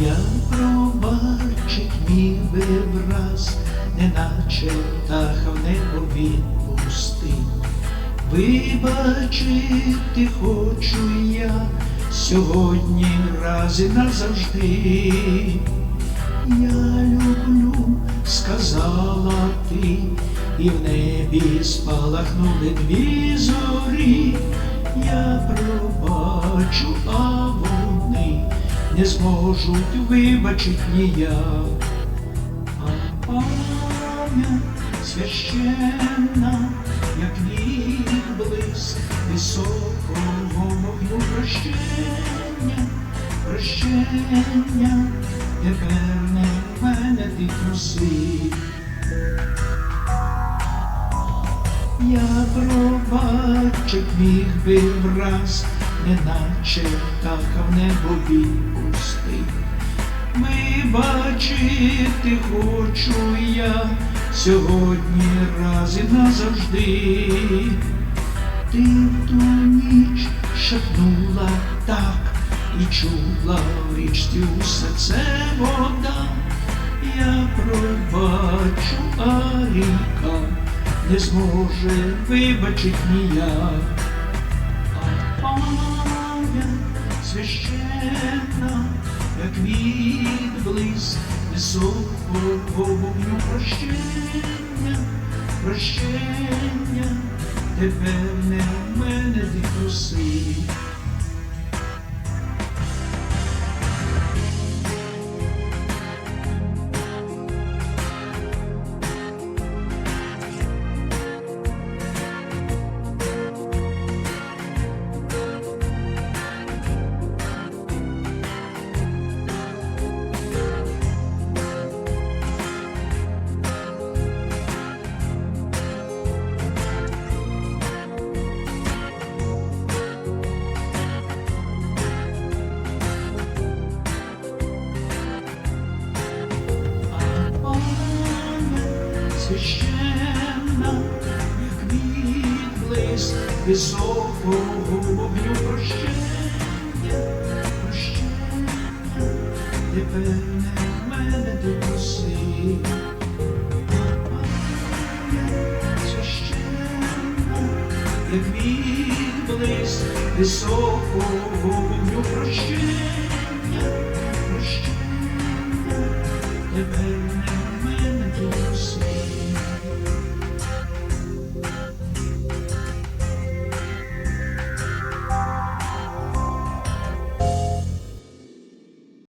Я пробачить ніби враз, неначе птаха в небо він пустив. Вибачити хочу я сьогодні раз і назавжди. Я люблю, сказала ти, і в небі спалахнули дві зорі. Я пробачу не зможуть вибачить ніяк. А пам'ять священна, як відблиск високого вогню прощення, прощення, тепер не мене ти труси. Я пробачить міг би враз, неначе птаха в небо відпусти. Вибачити хочу я сьогодні раз і назавжди. Ти в ту ніч шепнула так і чула в річці усе це вода. Я пробачу, а ріка не зможе вибачить ніяк. Священна, як відблиск високого вогню прощення, прощення, тепер не в мене ти труси. Священна, як відблиск високого вогню прощення, прощення, тепер не мене ти проси. Священна, як відблиск високого вогню